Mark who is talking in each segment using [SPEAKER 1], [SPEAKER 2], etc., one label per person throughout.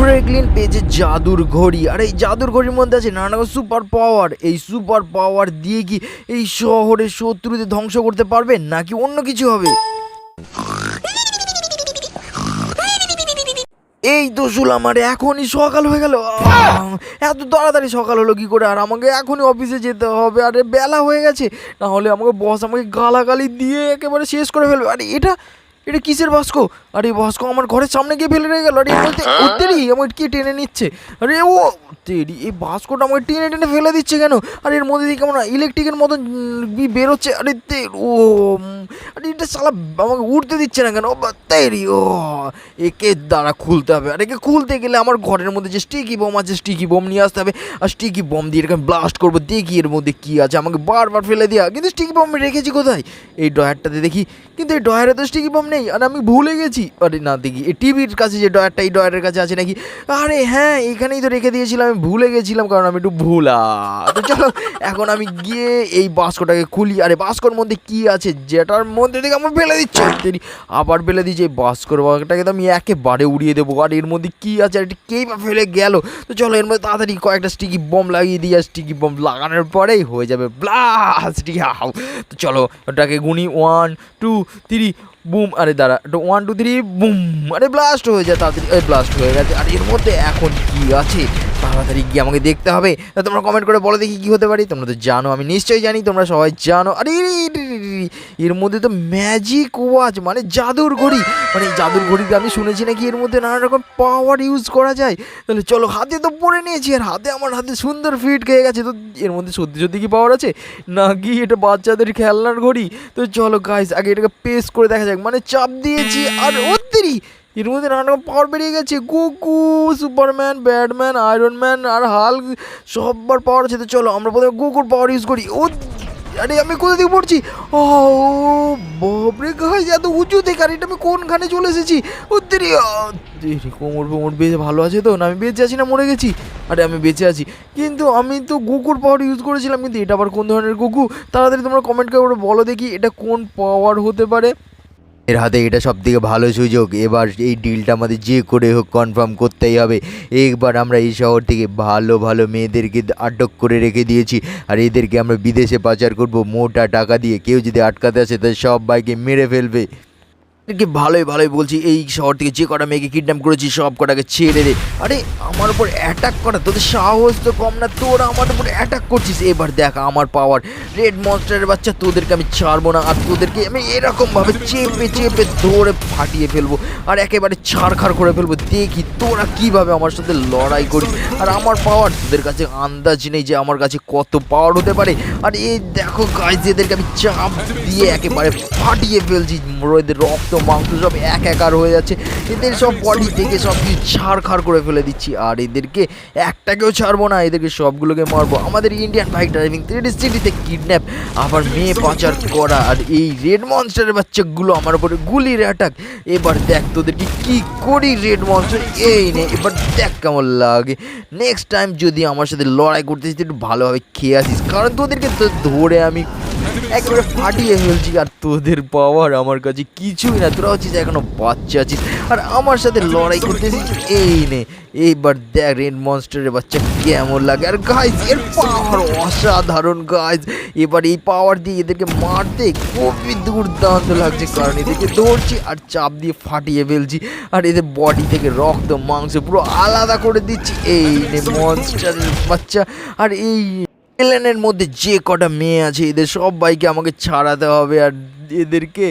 [SPEAKER 1] ফ্রেগলিন পেয়েছে জাদুর ঘড়ি। আর এই জাদুর ঘড়ির মধ্যে আছে নানা সুপার পাওয়ার এই সুপার পাওয়ার দিয়ে কি এই শহরের শত্রুদের ধ্বংস করতে পারবে, নাকি অন্য কিছু হবে? এই তো আর এখনই সকাল হয়ে গেল। এত তাড়াতাড়ি সকাল হলো কি করে? আর আমাকে এখনই অফিসে যেতে হবে। আরে বেলা হয়ে গেছে। না হলে আমাকে বস আমাকে গালাগালি দিয়ে একেবারে শেষ করে ফেলবে। আরে এটা এটা কিসের বাস্ক? আরে এই আমার ঘরের সামনে গিয়ে ফেলে রেখে গেল। আরে এর মধ্যে ও তেরি আমাকে কে টেনে নিচ্ছে? আরে ও তেরি এই বাস্কটা আমাকে টেনে টেনে ফেলে দিচ্ছে কেন? আর এর মধ্যে দিয়ে কেমন ইলেকট্রিকের বি- বেরোচ্ছে। আরে তে ও আরে এটা সালা আমাকে উঠতে দিচ্ছে না কেন? ও তেরি, ও, একে দ্বারা খুলতে হবে। আর একে খুলতে গেলে আমার ঘরের মধ্যে যে স্টিকি বোম আছে স্টিকি বোম নিয়ে আসতে হবে। আর স্টিকি বোম দিয়ে এরকম ব্লাস্ট করব, দেখি এর মধ্যে কী আছে। আমাকে বারবার ফেলে দেওয়া কিন্তু স্টিকি বোম রেখেছি কোথায়? এই ডয়ারটাতে দেখি। কিন্তু এই ডয়ারে তো স্টিকি বোম নেই। আর আমি ভুলে গেছি। আরে না দেখি, এই টিভির কাছে যে ডয়ারটা এই ডয়ারের কাছে আছে নাকি? আরে হ্যাঁ এখানেই তো রেখে দিয়েছিলাম, আমি ভুলে গেছিলাম কারণ আমি একটু ভুলা। তো চলো, এখন আমি গিয়ে এই বাস্কটাকে খুলি। আরে বাস্কর মধ্যে কি আছে? যেটার মধ্যে থেকে আমার ফেলে দিচ্ছে। আবার ফেলে দিয়েছে এই বাস্কর বাঘটাকে তো আমি একেবারে উড়িয়ে দেবো। আর এর মধ্যে কি আছে? আর কেই বা ফেলে গেল? তো চলো, এর মধ্যে তাড়াতাড়ি কয়েকটা স্টিকি বম লাগিয়ে দিই। আর স্টিকি বম লাগানোর পরেই হয়ে যাবে ব্লাস্ট হাও তো চলো, ওটাকে গুনি। ওয়ান টু থ্রি বুম, আরে দাঁড়া ওয়ান টু থ্রি বুম, আরে ব্লাস্ট হয়ে যায়, তাড়াতাড়ি ব্লাস্ট হয়ে গেছে। আর এর মধ্যে এখন কি আছে? তাড়াতাড়ি গিয়ে আমাকে দেখতে হবে। তোমরা কমেন্ট করে বলো দেখি কী হতে পারি। তোমরা তো জানো, আমি নিশ্চয়ই জানি, তোমরা সবাই জানো। আরে এর মধ্যে তো ম্যাজিক ওয়াচ মানে জাদুর ঘড়ি। মানে এই জাদুর ঘড়িতে আমি শুনেছি নাকি এর মধ্যে নানা রকম পাওয়ার ইউজ করা যায়। তাহলে চলো, হাতে তো পরে নিয়েছি, আর হাতে আমার হাতে সুন্দর ফিট খেয়ে গেছে। তো এর মধ্যে সত্যি সত্যি কি পাওয়ার আছে? নাকি এটা বাচ্চাদের খেলনার ঘড়ি? তো চলো গাইস আগে এটাকে পেস্ট করে দেখা যাক। মানে চাপ দিয়েছি, আর অত্যারি এর মধ্যে নানা রকম পাওয়ার বেরিয়ে গেছে। কুকু সুপারম্যান ব্যাটম্যান আয়রনম্যান আর হাল সবার পাওয়ার আছে। তো চলো, আমরা প্রথমে কুকুর পাওয়ার ইউজ করি। ও আরে আমি কোথা থেকে পড়ছি? ও বাপরে গাছ এত উঁচু থেকে, আর এটা আমি কোনখানে চলে এসেছি? ও দেরি কোমর ফোমর বেশ ভালো আছে তো? না, আমি বেঁচে আছি না, মরে গেছি? আরে, আমি বেঁচে আছি। কিন্তু আমি তো গুকুর পাওয়ার ইউজ করেছিলাম, কিন্তু এটা আবার কোন ধরনের গুকু তাড়াতাড়ি তোমরা কমেন্ট করে বলো দেখি, এটা কোন পাওয়ার হতে পারে? এর হাতে এটা সব থেকে ভালো সুযোগ। এবার এই ডিলটা আমাদের যে করে হোক কনফার্ম করতেই হবে। একবার আমরা এই শহর থেকে ভালো ভালো মেয়েদেরকে আটক করে রেখে দিয়েছি। আর এদেরকে আমরা বিদেশে পাচার করব। মোটা টাকা দিয়ে। কেউ যদি আটকাতে আসে, তাহলে সব বাইকে মেরে ফেলবে। এদেরকে ভালোই ভালোই বলছি। এই শহর থেকে যে কটা মেয়েকে কিডন্যাপ করেছি, সব কটাকে ছেড়ে দে। আরে, আমার উপর অ্যাটাক করা তোদের সাহস তো কম না, তোরা আমার উপর অ্যাটাক করছিস। এবার দেখ আমার পাওয়ার রেড মনস্টারের বাচ্চা, তোদেরকে আমি ছাড়বো না, আর তোদেরকে আমি এরকমভাবে চেপে চেপে ধরে ফাটিয়ে ফেলব। আর একেবারে ছাড়খাড় করে ফেলব। দেখি তোরা কীভাবে আমার সাথে লড়াই করি আর আমার পাওয়ার তোদের কাছে আন্দাজ নেই যে আমার কাছে কত পাওয়ার হতে পারে। আর এই দেখো গাছ এদেরকে আমি চাপ দিয়ে একেবারে ফাটিয়ে ফেলছি। রক্ত মাংস সব এক একার হয়ে যাচ্ছে। এদের সব বডি থেকে সব কিছু ছাড় ছাড়খাড় করে ফেলে দিচ্ছি। আর এদেরকে একটাকেও ছাড়বো না, এদেরকে সবগুলোকে মারবো। আমাদের ইন্ডিয়ান বাইক ড্রাইভিং থ্রি সিটিতে কিডন্যাপ আবার মেয়ে পাচার করা, আর এই রেড মনস্টারের বাচ্চাগুলো আমার উপরে গুলির অ্যাটাক এবার দেখ তোদেরকে কি করি রেড মনস্টার এই নে, এবার দেখ কেমন লাগে। নেক্সট টাইম যদি আমার সাথে লড়াই করতেছিস একটু ভালোভাবে খেয়ে আসিস, কারণ তোদেরকে তো ধরে আমি একেবারে ফাটিয়ে ফেলছি আর তোদের পাওয়ার আমার কাছে কিছুই না। তোরা হচ্ছিস এখনও বাচ্চা আছিস। আর আমার সাথে লড়াই করতেছিস? এই নে, এইবার দেখ রেন মনস্টারের বাচ্চা কেমন লাগে। আর গাইজ এর পাওয়ার অসাধারণ গাইজ এবার এই পাওয়ার দিয়ে এদেরকে মারতে খুবই দুর্দান্ত লাগছে, কারণ এদেরকে ধরছি আর চাপ দিয়ে ফাটিয়ে ফেলছি। আর এদের বডি থেকে রক্ত, মাংস পুরো আলাদা করে দিচ্ছি। এই নে মনস্টারের বাচ্চা। আর এই এলেনের মধ্যে যে কটা মেয়ে আছে এদের সবাইকে আমাকে ছাড়াতে হবে আর এদেরকে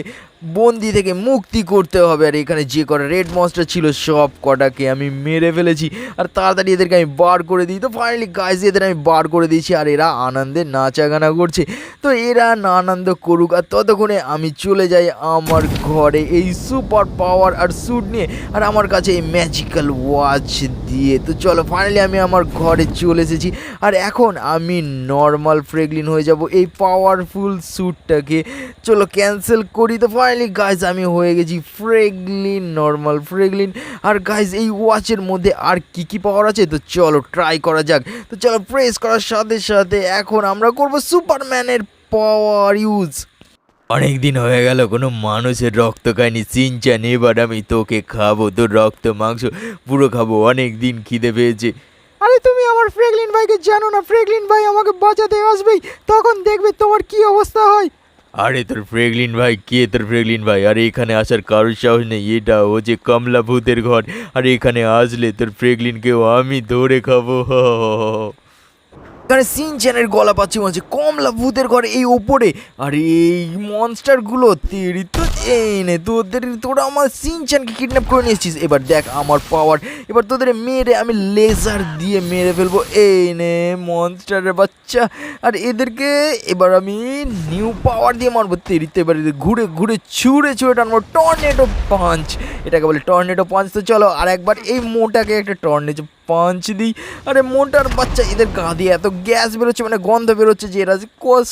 [SPEAKER 1] বন্দি থেকে মুক্তি করতে হবে। আর এখানে যে কটা রেড মনস্টার ছিল, সব কটাকে আমি মেরে ফেলেছি। আর তাড়াতাড়ি এদেরকে আমি বার করে দিই। তো ফাইনালি গাইজ এদের আমি বার করে দিয়েছি আর এরা আনন্দে নাচাগানা করছে। তো এরা না আনন্দ করুক, আর ততক্ষণে আমি চলে যাই আমার ঘরে এই সুপার পাওয়ার আর স্যুট নিয়ে। আর আমার কাছে এই ম্যাজিক্যাল ওয়াচ দিয়ে। তো চলো ফাইনালি আমি আমার ঘরে চলে এসেছি। আর এখন আমি নর্মাল ফ্রেগলিন হয়ে যাব এই পাওয়ারফুল স্যুটটাকে চলো ক্যান্সেল করি তো ফাইনালি গাইজ আমি হয়ে গেছি ফ্রেগলিন নর্মাল ফ্রেগলিন আর গাইজ এই ওয়াচের মধ্যে আর কি কি পাওয়ার আছে? তো চলো ট্রাই করা যাক। তো চলো প্রেস করার সাথে সাথে এখন আমরা করব সুপারম্যানের পাওয়ার ইউজ
[SPEAKER 2] অনেক দিন হয়ে গেল কোনো মানুষের রক্ত খায়নি। সিনচান এবার আমি তোকে খাব তোর রক্ত মাংস পুরো খাব। অনেক দিন খিদে পেয়েছে।
[SPEAKER 1] আরে তুমি আমার ফ্রেগলিন ভাইকে জানো না? ফ্রেগলিন ভাই আমাকে বাঁচাতে আসবেই। তখন দেখবে তোমার কি অবস্থা হয়।
[SPEAKER 2] আরে তোর ফ্রেগলিন ভাই কে তোর ফ্রেগলিন ভাই আরে এখানে আসার কারোর সাহস নেই এটা ও যে কমলা ভূতের ঘর আর এখানে আসলে তোর ফ্রেগলিনকেও আমি ধরে খাব
[SPEAKER 1] এখানে সিনচ্যানের গলা পাচ্ছি হচ্ছে কমলা ভূতের ঘরে এই ওপরে। আর এই মনস্টারগুলো তেরি তো এই নে তোদের, তোরা আমার সিনচ্যানকে কিডন্যাপ করে নিয়ে এসেছিস। এবার দেখ আমার পাওয়ার এবার তোদের মেরে আমি লেজার দিয়ে মেরে ফেলব। এই নে মনস্টারের বাচ্চা। আর এদেরকে এবার আমি নিউ পাওয়ার দিয়ে মারবো। তেরিতে এবার ঘুরে ঘুরে, ছুঁড়ে ছুঁড়ে টানবো। টর্নেডো পাঞ্চ এটাকে বলে টর্নেডো পাঞ্চ তো চলো আর একবার এই মোটাকে একটা টর্নেডো পাঞ্চ দিই আরে মোটার বাচ্চা, এদের গা দিয়ে এত গ্যাস বেরোচ্ছে মানে গন্ধ বেরোচ্ছে যে এরা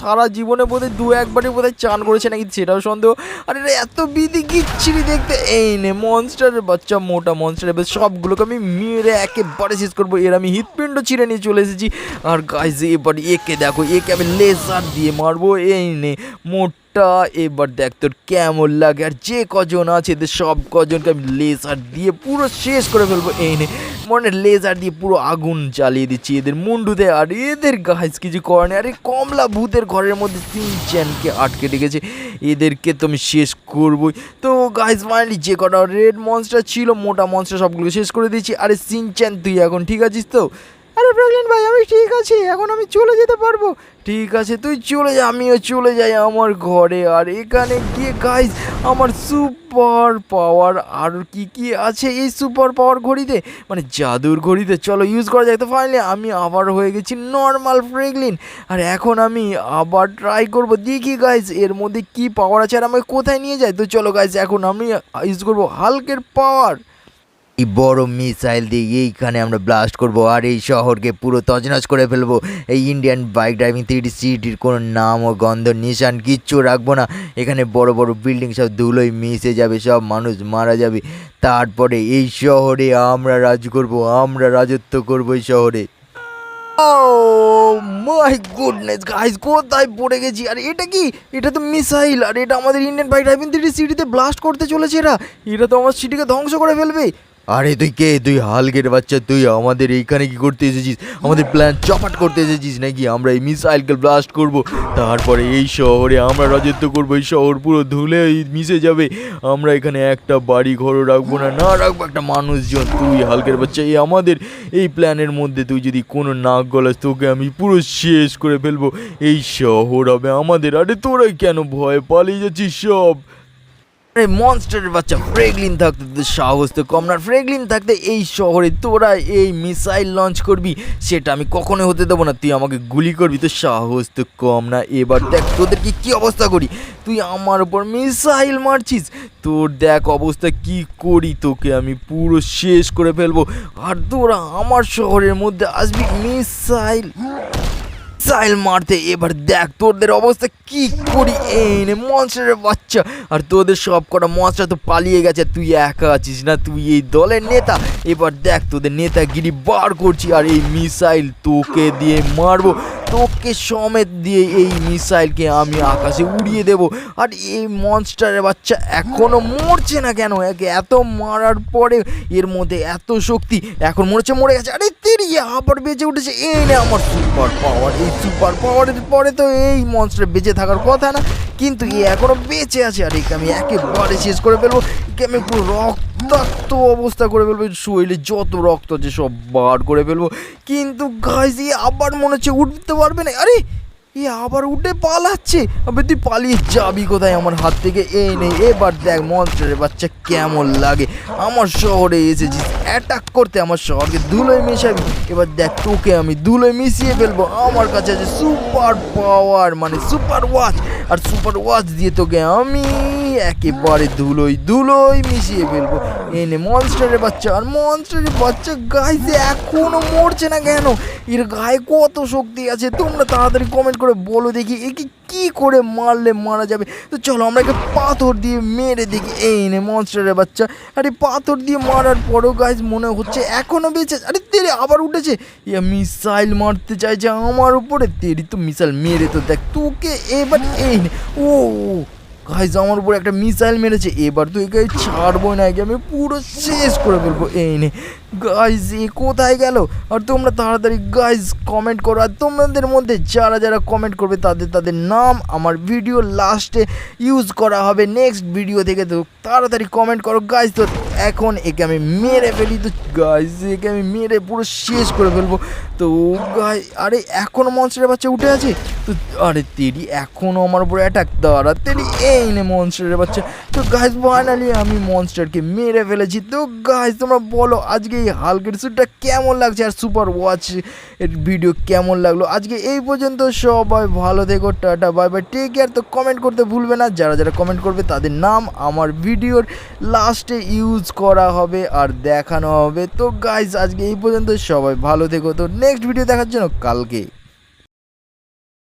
[SPEAKER 1] সারা জীবনে বোধহয় দু একবারই বোধহয় চান করেছে নাকি সেটাও সন্দেহ। আর এরা এত বিধি গিচ্ছিরি দেখতে। এই নে মনস্টারের বাচ্চা, মোটা মনস্টার এবার সবগুলোকে আমি মেরে একেবারে শেষ করব। এর আমি হৃৎপিণ্ড ছিঁড়ে নিয়ে চলে এসেছি। আর গাইজ এবার একে দেখো, একে আমি লেজার দিয়ে মারবো। এই নে, মোটা এবার দেখ তোর কেমন লাগে। আর যে কজন আছে এদের সব কজনকে আমি লেজার দিয়ে পুরো শেষ করে ফেলব এই নে। মনে লেজার দিয়ে পুরো আগুন জ্বালিয়ে দিচ্ছি এদের মুন্ডুতে। আর এদের গাছ কিছু করে না আরে কমলা ভূতের ঘরের মধ্যে তিন চ্যানকে আটকে রেখেছে। এদেরকে তো আমি শেষ করবই। তো গাইজ ফাইনালি যে কটা রেড মনস্টার ছিল, মোটা মনস্টার সবগুলো শেষ করে দিয়েছি। আরে সিনচ্যান, তুই এখন ঠিক আছিস তো? আরে প্রেগলেন ভাই, আমি ঠিক আছি। এখন আমি চলে যেতে পারব। ঠিক আছে, তুই চলে যা, আমিও চলে যাই আমার ঘরে। আর এখানে গিয়ে গাইজ আমার সুপার পাওয়ার আর কি কি আছে এই সুপার পাওয়ার ঘড়িতে? মানে জাদুর ঘড়িতে। চলো ইউজ করা যায় তো ফাইনালি আমি আবার হয়ে গেছি নর্মাল ফ্রেগলিন আর এখন আমি আবার ট্রাই করব। দেখি গাইজ এর মধ্যে কি পাওয়ার আছে আর আমাকে কোথায় নিয়ে যায়? তো চলো গাইজ এখন আমি ইউজ করব হালকের পাওয়ার
[SPEAKER 2] এই বড় মিসাইল দিয়ে এইখানে আমরা ব্লাস্ট করব আর এই শহরকে পুরো তছনছ করে ফেলব। এই ইন্ডিয়ান বাইক ড্রাইভিং থ্রি সিটির কোনো নাম ও গন্ধ, নিশান কিচ্ছু রাখব না। এখানে বড় বড় বিল্ডিং সব ধুলোয় মিশে যাবে, সব মানুষ মারা যাবে। তারপরে এই শহরে আমরা রাজ করব, আমরা রাজত্ব করব এই শহরে।
[SPEAKER 1] ও মাই গুডনেস গাইস কোথায় পড়ে গেছি? আর এটা কি? এটা তো মিসাইল, আর এটা আমাদের ইন্ডিয়ান বাইক ড্রাইভিং থ্রি সিটিতে ব্লাস্ট করতে চলেছে এরা। এটা তো আমার সিটিকে ধ্বংস করে ফেলবে।
[SPEAKER 2] আরে তুই কে? তুই হালকের বাচ্চা, তুই আমাদের এইখানে কি করতে এসেছিস? আমাদের প্ল্যান চপাট করতে এসেছিস নাকি? আমরা এই মিসাইলকে ব্লাস্ট করব। তারপরে এই শহরে আমরা রাজত্ব করব। এই শহর পুরো ধুলে মিশে যাবে। আমরা এখানে একটা বাড়ি ঘরও রাখব না না রাখব একটা মানুষজন। তুই হালকের বাচ্চা, এই আমাদের এই প্ল্যানের মধ্যে তুই যদি কোনো নাক গলাস, তোকে আমি পুরো শেষ করে ফেলব। এই শহর হবে আমাদের। আরে তোরাই কেন ভয় পালিয়ে যাচ্ছিস সব?
[SPEAKER 1] আরে মনস্টারের বাচ্চা ফ্রেগলিন থাকতে তো সাহস তো কম না। ফ্রেগলিন থাকতে এই শহরে তোরা এই মিসাইল লঞ্চ করবি, সেটা আমি কখনোই হতে দেবো না। তুই আমাকে গুলি করবি তো সাহস তো কম না। এবার দেখ তোদেরকে কি অবস্থা করি? তুই আমার উপর মিসাইল মারছিস? তোর দেখ অবস্থা কি করি তোকে আমি পুরো শেষ করে ফেলব। আর তোরা আমার শহরের মধ্যে আসবি মিসাইল মিসাইল মারতে। এবার দেখ, তোদের অবস্থা কি করি? এনে মঞ্চের বাচ্চা। আর তোদের সব কটা মনস্টার তো পালিয়ে গেছে তুই একা আছিস না, তুই এই দলের নেতা। এবার দেখ, তোদের নেতাগিরি বার করছি, আর এই মিসাইল তোকে দিয়ে মারবো। তোকে সমেত দিয়ে এই মিসাইলকে আমি আকাশে উড়িয়ে দেব। আর এই মনস্টারের বাচ্চা এখনও মরছে না কেন? একে এত মারার পরে এর মধ্যে এত শক্তি এখন হচ্ছে মরে গেছে। আরে তেরি আবার বেঁচে উঠেছে। এই না আমার সুপার পাওয়ার এই সুপার পাওয়ারের পরে তো এই মনস্টার বেঁচে থাকার কথা না। কিন্তু এ এখনও বেঁচে আছে। আর একে আমি একেবারে শেষ করে ফেলব। একে আমি পুরো রক্তাক্ত অবস্থা করে ফেলব শরীরে যত রক্ত আছে সব বার করে ফেলব। কিন্তু গাইজ আবার মনে হচ্ছে উঠতে পারবে না। আরে, এ আবার উঠে পালাচ্ছে। আবে, তুই পালিয়ে যাবি কোথায় আমার হাত থেকে? এই নেই এবার দেখ মন্ত্রের বাচ্চা কেমন লাগে। আমার শহরে এসেছিস অ্যাটাক করতে আমার শহরকে ধুলোয় মেশাবি। এবার দেখ, তোকে আমি ধুলোয় মিশিয়ে ফেলব। আমার কাছে আছে সুপার পাওয়ার মানে সুপার ওয়াচ আর সুপার ওয়াচ দিয়ে তোকে আমি একেবারে ধুলোই ধুলোই মিশিয়ে ফেলব। এনে মনস্টারের বাচ্চা, আর মনস্টারের বাচ্চা গাইছে এখনও মরছে না কেন? এর গায়ে কত শক্তি আছে? তোমরা তাড়াতাড়ি কমেন্ট করে বলো দেখি একে কি করে মারলে মারা যাবে? তো চলো, আমরা একে পাথর দিয়ে মেরে দেখি। এই নে মনস্টারের বাচ্চা। আরে, পাথর দিয়ে মারার পরও গাইজ মনে হচ্ছে এখনও বেঁচে আরে, তেরে আবার উঠেছে। ইয়া মিসাইল মারতে চাইছে আমার উপরে। তেরি তো মিসাইল মেরে তো দেখ, তোকে এবার এই ও গাইজ আমার উপর একটা মিসাইল মেরেছে। এবার তো একে ছাড়বো না, একে আমি পুরো শেষ করে ফেলব। এই নে। গাইজ এ কোথায় গেল? আর তোমরা তাড়াতাড়ি গাইজ কমেন্ট করো। আর তোমাদের মধ্যে যারা যারা কমেন্ট করবে, তাদের তাদের নাম আমার ভিডিও লাস্টে ইউজ করা হবে। নেক্সট ভিডিও থেকে তো তাড়াতাড়ি কমেন্ট করো। গাইজ তো এখন একে আমি মেরে ফেলি তো গাইজ একে আমি মেরে পুরো শেষ করে ফেলব। তো গাই আরে এখনও মনস্টারের বাচ্চা উঠে আছে? তো, আরে তেরি এখনও আমার উপরে অ্যাটাক দাঁড়া, তেরি, এই নে মনস্টারের বাচ্চা। তো গাইজ ফাইনালি আমি মনস্টারকে মেরে ফেলেছি। তো গাইজ তোমরা বলো, আজকে এই হালকের স্যুটটা কেমন লাগছে আর সুপার ওয়াচ এর ভিডিও কেমন লাগল? আজকে এই পর্যন্ত সবাই ভালো থেকো, tata bye bye take care তো কমেন্ট করতে ভুলবে না, যারা যারা কমেন্ট করবে তাদের নাম, আমার ভিডিওর লাস্টে ইউজ করা হবে আর দেখানো হবে। তো গাইজ আজকে এই পর্যন্ত সবাই ভালো থেকো। তো নেক্সট ভিডিও দেখার জন্য কালকে।